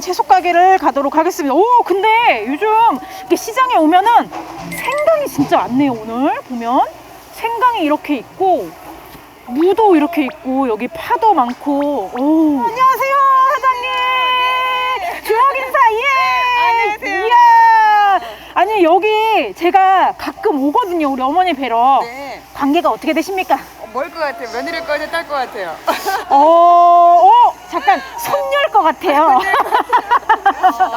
한번 채소 가게를 가도록 하겠습니다. 오, 근데 요즘 이렇게 시장에 오면은 생강이 진짜 많네요, 오늘. 보면. 생강이 이렇게 있고, 무도 이렇게 있고, 여기 파도 많고. 오. 안녕하세요, 사장님. 주먹 인사, 예. 안녕하세요. 이야. 아니, 여기 제가 가끔 오거든요, 우리 어머니 뵈러. 네. 관계가 어떻게 되십니까? 뭘 것 같아요? 며느리 거냐 딸것 같아요. 어, 어, 잠깐, 손녀일 것 같아요.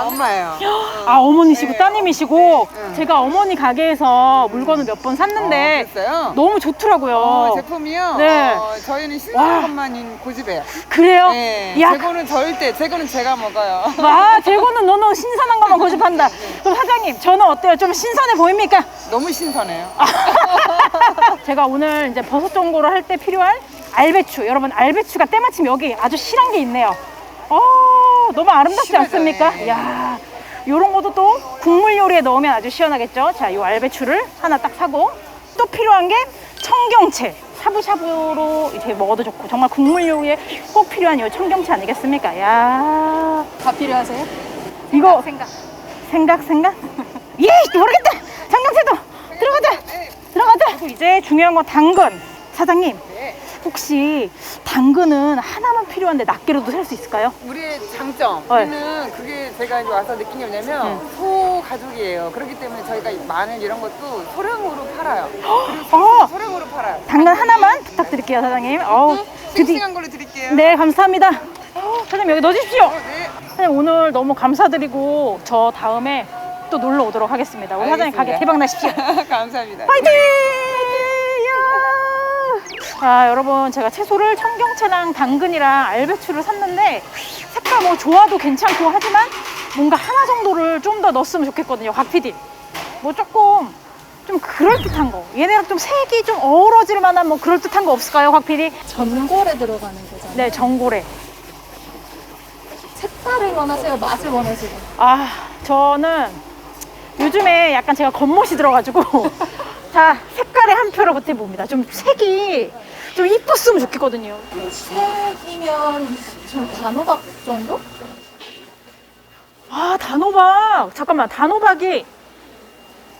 엄마예요. 아 어머니시고 네. 따님이시고 네. 제가 어머니 가게에서 물건을 몇 번 샀는데 어, 그랬어요? 너무 좋더라고요. 어, 제품이요? 네. 어, 저희는 와. 신선한 것만 고집해요. 그래요? 네. 야, 재고는 절대, 재고는 제가 먹어요. 아 재고는 너무 신선한 것만 고집한다. 그럼 사장님 저는 어때요? 좀 신선해 보입니까? 너무 신선해요. 제가 오늘 이제 버섯 전골을 할 때 필요한 알배추 여러분 알배추가 때마침 여기 아주 실한 게 있네요. 어 너무 아름답지 실하죠, 않습니까? 예. 야 요런 것도 또 국물 요리에 넣으면 아주 시원하겠죠. 자, 요 알배추를 하나 딱 사고 또 필요한 게 청경채. 샤브샤브로 이렇게 먹어도 좋고 정말 국물 요리에 꼭 필요한 요 청경채 아니겠습니까? 야 다 필요하세요? 이거 생각. 생각 생각? 예 모르겠다. 청경채도 들어가자. 들어가자. 그리고 이제 중요한 건 당근. 사장님 네. 혹시 당근은 하나만 필요한데 낱개로도 살 수 있을까요? 우리의 장점. 네. 우리는 그게 제가 이제 와서 느낀 게 뭐냐면 소 가족이에요. 그렇기 때문에 저희가 이 마늘 이런 것도 소량으로 팔아요. 그리고 어, 소량으로 팔아요. 당근 하나만 부탁드릴게요, 사장님. 어우, 드디. 싱싱한 걸로 드릴게요. 네, 감사합니다. 어, 사장님 여기 넣어주십시오. 어, 네. 사장님 오늘 너무 감사드리고 저 다음에 또 놀러 오도록 하겠습니다. 우리 사장님 가게 대박 나십시오. 감사합니다. 파이팅! 야! 아, 여러분 제가 채소를 청경채랑 당근이랑 알배추를 샀는데 색깔 뭐 좋아도 괜찮고 하지만 뭔가 하나 정도를 좀 더 넣었으면 좋겠거든요. 곽 PD. 뭐 조금 좀 그럴듯한 거. 얘네랑 좀 색이 좀 어우러질 만한 뭐 그럴듯한 거 없을까요, 곽 PD? 전골에 들어가는 거잖아요. 네, 정고래. 색깔을 원하세요? 맛을 원하세요? 아, 저는 요즘에 약간 제가 겉멋이 들어가지고 자 색깔에 한 표를 보태봅니다. 좀 색이 좀 이뻤으면 좋겠거든요. 색이면 전 단호박 정도? 아 단호박 잠깐만 단호박이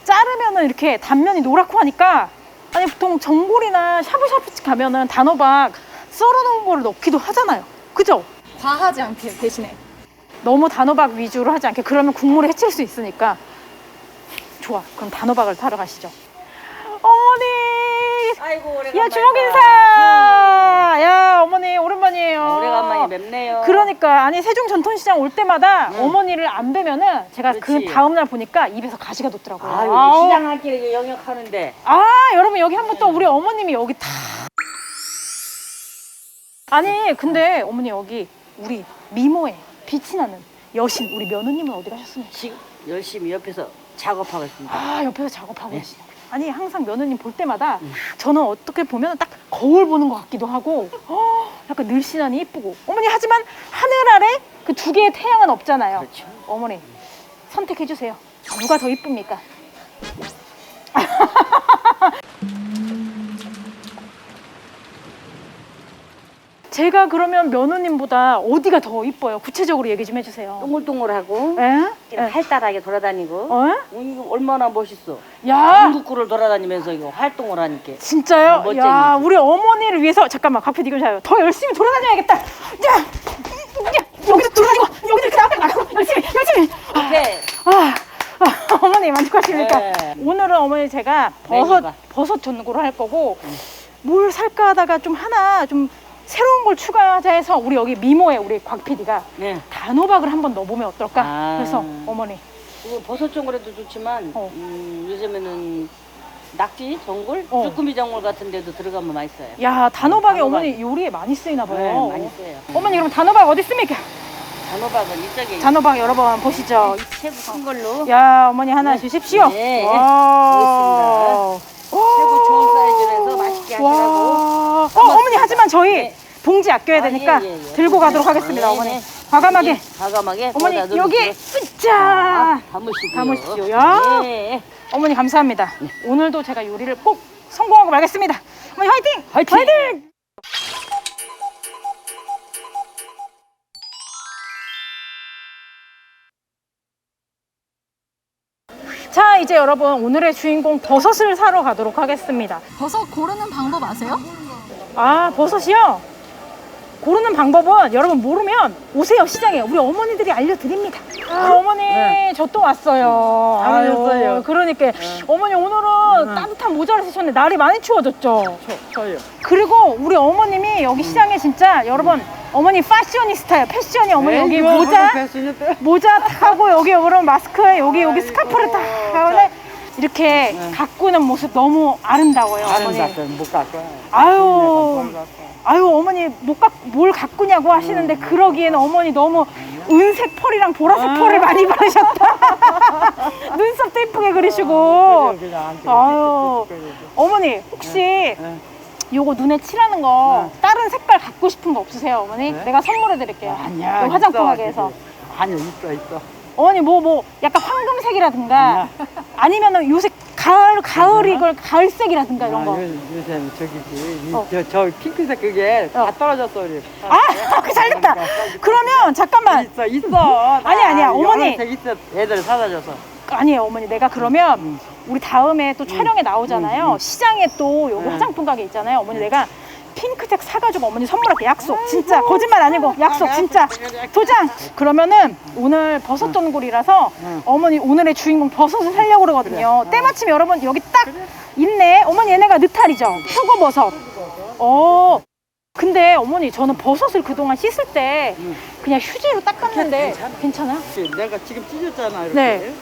자르면은 이렇게 단면이 노랗고 하니까 아니 보통 전골이나 샤브샤브 가면은 단호박 썰어놓은 거를 넣기도 하잖아요. 그죠? 과하지 않게 대신에. 너무 단호박 위주로 하지 않게 그러면 국물을 해칠 수 있으니까 좋아. 그럼 단호박을 타러 가시죠. 어머니 아이고 오래간만이다. 야 주먹 인사. 야 어머니 오랜만이에요. 오래간만이 맵네요. 그러니까 아니 세종 전통시장 올 때마다 어머니를 안 뵈면은 제가 그 그렇지. 다음 날 보니까 입에서 가시가 돋더라고요. 아유 아우. 시장 한 끼를 영역하는데 아 여러분 여기 한번 또 우리 어머님이 여기 다. 아니 근데 어머니 여기 우리 미모에 빛이 나는 여신 우리 며느님은 어디 가셨습니까? 지금 열심히 옆에서 작업하고 있습니다. 아 옆에서 작업하고 계시네. 아니 항상 며느님 볼 때마다 저는 어떻게 보면 딱 거울 보는 것 같기도 하고 어, 약간 늘씬하니 이쁘고 어머니 하지만 하늘 아래 그 두 개의 태양은 없잖아요. 그렇죠. 어머니 선택해 주세요. 누가 더 이쁩니까? 제가 그러면 며느님보다 어디가 더 이뻐요? 구체적으로 얘기 좀 해주세요. 동글동글하고 에? 이렇게 활달하게 돌아다니고 어? 어, 이거 얼마나 멋있어. 야, 전국구를 돌아다니면서 이거 활동을 하니까. 진짜요? 멋쟁이지. 야, 우리 어머니를 위해서 잠깐만 카페 이거 자요. 더 열심히 돌아다녀야겠다. 야, 야, 여기도 돌아다니고 여기도 이렇게 나가고 나가고 열심히 열심히. 오케이. 아, 아, 어머니 만족하십니까? 네. 오늘은 어머니 제가 버섯 메뉴가. 버섯 전골을 할 거고 뭘 살까 하다가 좀 하나 좀 새로운 걸 추가하자 해서 우리 여기 미모에 우리 곽 PD가 네. 단호박을 한번 넣어보면 어떨까? 아. 그래서 어머니 이거 버섯 전골에도 좋지만 어. 음, 요즘에는 낙지 전골, 어. 쭈꾸미 전골 같은 데도 들어가면 맛있어요. 야 단호박이 단호박. 어머니 요리에 많이 쓰이나 봐요. 네, 많이 써요. 어머니 그럼 단호박 어디 있습니까? 단호박은 이쪽에 단호박 여러분 보시죠. 최고 큰 걸로 야 어머니 하나 네. 주십시오. 네. 와. 최고 좋은 사이즈로 해서 맛있게 하시라고. 어, 뭐, 어머니 하지만 저희 네. 봉지 아껴야 되니까 아, 예, 예, 예. 들고 가도록 아, 하겠습니다, 예, 어머니. 예. 과감하게. 예, 과감하게. 어머니 여기 놓을게요. 으짜 아, 담으시고요. 담으십시오. 야. 예, 예. 어머니 감사합니다. 예. 오늘도 제가 요리를 꼭 성공하고 말겠습니다. 어머니 화이팅! 화이팅! 화이팅! 자 이제 여러분 오늘의 주인공 버섯을 사러 가도록 하겠습니다. 버섯 고르는 방법 아세요? 아, 버섯이요? 고르는 방법은 여러분 모르면 오세요 시장에 우리 어머니들이 알려드립니다. 아, 어머니 저또 왔어요. 안 아유, 오셨어요? 그러니까 어머니 오늘은 따뜻한 모자를 쓰셨는데 날이 많이 추워졌죠. 저요. 그리고 우리 어머님이 여기 시장에 진짜 여러분 어머니 패셔니스타예요. 패션이 어머니 여기 모자 모자 딱 하고 여기 여러분 마스크에 여기 여기 스카프를 딱 하고 이렇게 가꾸는 모습 너무 아름다워요. 어머니. 아름답게 못 갖고. 아유 아유 어머니 못뭘 가꾸냐고 하시는데 그러기에는 어머니 너무 은색 펄이랑 보라색 펄을 많이 바르셨다. 눈썹도 예쁘게 그리시고. 아유 어머니 혹시 요거 눈에 칠하는 거 다른 색깔 갖고 싶은 거 없으세요 어머니? 네? 내가 선물해 드릴게요. 아니야. 요 화장품 있어, 가게에서. 아니요, 있어, 있어. 어머니 뭐 뭐 약간 황금색이라든가 아니면은 요새 가을 가을 이걸 가을색이라든가 이런 아, 거. 요, 요새는 저기지. 이, 어. 저, 저 핑크색 그게 다 떨어졌어, 우리. 아, 그 잘됐다. 그러면 잠깐만. 있어, 있어. 아니, 아니야, 어머니. 색 있어. 애들 사다 줬어. 아니에요, 어머니. 내가 그러면 우리 다음에 또 촬영에 나오잖아요. 시장에 또 요거 음. 화장품 가게 있잖아요. 어머니 내가 핑크색 사가지고 어머니 선물할게. 약속. 진짜 거짓말 아니고 약속. 진짜 도장. 그러면은 오늘 버섯 전골이라서 응. 어머니 오늘의 주인공 버섯을 살려고 그러거든요. 때마침 여러분 여기 딱 있네. 어머니 얘네가 느타리죠. 표고버섯. 어. 근데 어머니 저는 버섯을 그동안 씻을 때 응. 그냥 휴지로 닦았는데 괜찮아요? 내가 지금 찢었잖아, 이렇게. 네.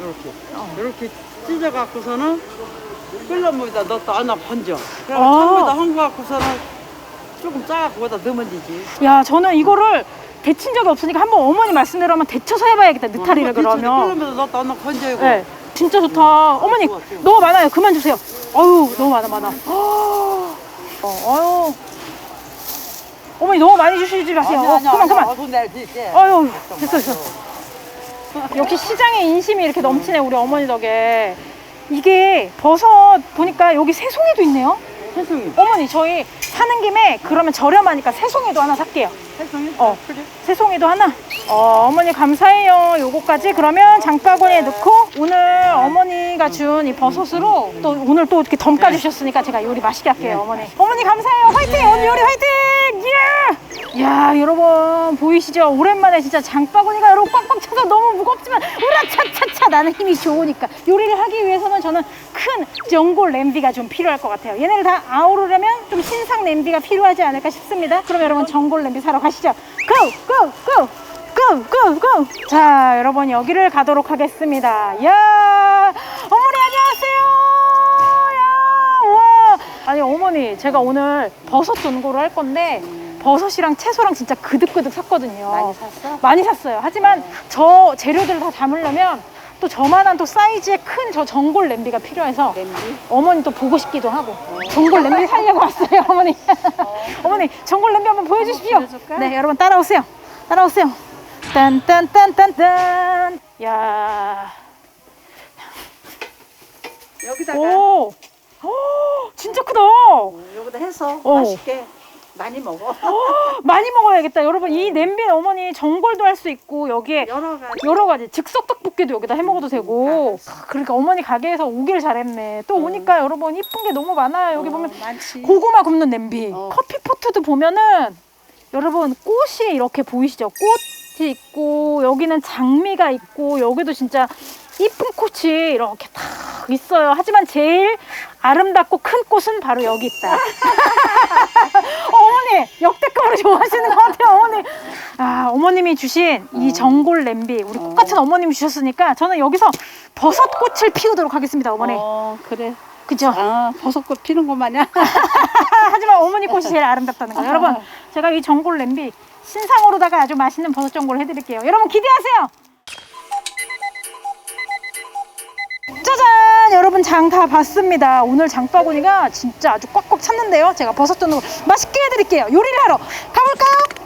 이렇게. 이렇게 찢어 갖고서는 끓는 물에다 넣었다 하나 번져. 그리고 아. 찬물에다 헹궈갖고서는 조금 짜갖고 거기다 넣으면 되지. 야, 저는 이거를 데친 적이 없으니까 한번 어머니 말씀대로 한번 데쳐서 해봐야겠다. 느타리를 그러면. 끓는 물에다 넣었다 하나 건져고. 네, 진짜 좋다. 어머니 좋아, 좋아. 너무 많아요. 그만 주세요. 어유 너무 많아 많아. 어, 어유. 어머니 너무 많이 주시지 마세요. 어, 그만 그만. 돈 내야 돼. 어유 됐어 됐어. 역시 시장의 인심이 이렇게 넘치네 우리 어머니 덕에. 이게 버섯 보니까 여기 새송이도 있네요. 세송이. 어머니 저희 사는 김에 그러면 저렴하니까 새송이도 하나 살게요. 세송이? 어. 그래. 새송이도 하나. 어, 어머니 감사해요. 요거까지 그러면 장바구니에 넣고 오늘 어머니가 준 이 버섯으로 또 오늘 또 이렇게 덤까지 주셨으니까 제가 요리 맛있게 할게요, 어머니. 어머니 감사해요. 화이팅! 오늘 요리 화이팅! 예! 야, 여러분 보이시죠? 오랜만에 진짜 장바구니가 여러분 꽉꽉 차서 너무 무겁지만 우라차차차 나는 힘이 좋으니까 요리를 하기 위해서는 저는 큰 전골 냄비가 좀 필요할 것 같아요. 얘네를 다 아우르려면 좀 신상 냄비가 필요하지 않을까 싶습니다. 그럼 여러분 전골 냄비 사러 가시죠. 고! 고! 고! 고! 고! 고! 자, 여러분 여기를 가도록 하겠습니다. 야! 어머니 안녕하세요. 아니 어머니 제가 오늘 버섯 전골을 할 건데 버섯이랑 채소랑 진짜 그득그득 샀거든요. 많이 샀어? 많이 샀어요. 하지만 저 재료들을 다 담으려면 또 저만한 또 사이즈의 큰 저 전골 냄비가 필요해서 냄비? 어머니 또 보고 싶기도 하고 전골 냄비 살려고 왔어요 어머니 어머니 전골 냄비 한번 보여주십시오 네 여러분 따라오세요 따라오세요 딴딴딴딴딴 야 여기다가 오. 오, 진짜 크다. 여기다 해서 어. 맛있게 많이 먹어. 많이 먹어야겠다. 여러분, 이 냄비 어머니 전골도 할 수 있고, 여기에 여러 가지. 여러 가지 즉석 떡볶이도 여기다 해 먹어도 되고. 그러니까 어머니 가게에서 오길 잘했네. 또 오니까 여러분 이쁜 게 너무 많아요. 여기 보면 많지. 고구마 굽는 냄비. 어. 커피 포트도 보면은 여러분 꽃이 이렇게 보이시죠? 꽃이 있고 여기는 장미가 있고 여기도 진짜 이쁜 꽃이 이렇게 탁 있어요. 하지만 제일 아름답고 큰 꽃은 바로 여기 있다. 어머니 역대급으로 좋아하시는 것 같아요, 어머니. 아, 어머님이 주신 이 전골 냄비 우리 꽃 같은 어머님이 주셨으니까 저는 여기서 버섯 꽃을 피우도록 하겠습니다, 어머니. 어, 그래. 그죠? 아, 버섯꽃 피는 거 마냥. 하지만 어머니 꽃이 제일 아름답다는 거예요. 여러분, 제가 이 전골 냄비 신상으로다가 아주 맛있는 버섯 전골을 해드릴게요. 여러분 기대하세요. 여러분 장 다 봤습니다. 오늘 장바구니가 진짜 아주 꽉꽉 찼는데요. 제가 버섯 전골 맛있게 해드릴게요. 요리를 하러 가볼까요?